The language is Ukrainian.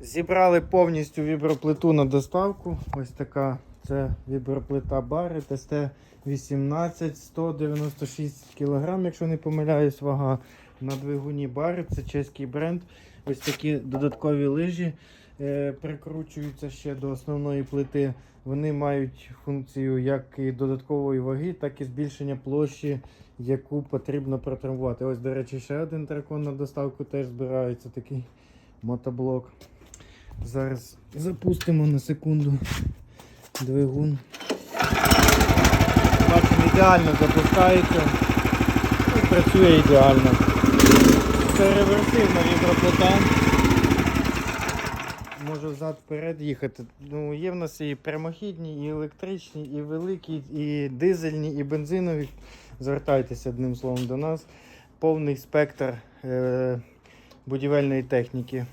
Зібрали повністю віброплиту на доставку. Ось така це віброплита Бари ТСТ 18 196 кг, якщо не помиляюсь, вага на двигуні Бари. Це чеський бренд. Ось такі додаткові лижі е, прикручуються ще до основної плити. Вони мають функцію як і додаткової ваги, так і збільшення площі, яку потрібно протрамбувати. Ось, до речі, ще один дракон на доставку теж збирається такий мотоблок. Зараз запустимо на секунду двигун. Бачимо, ідеально запускається. І працює ідеально. Це реверсивна віброплита. Може взад вперед їхати. Ну, є в нас і прямохідні, і електричні, і великі, і дизельні, і бензинові. Звертайтеся одним словом до нас. Повний спектр е- будівельної техніки.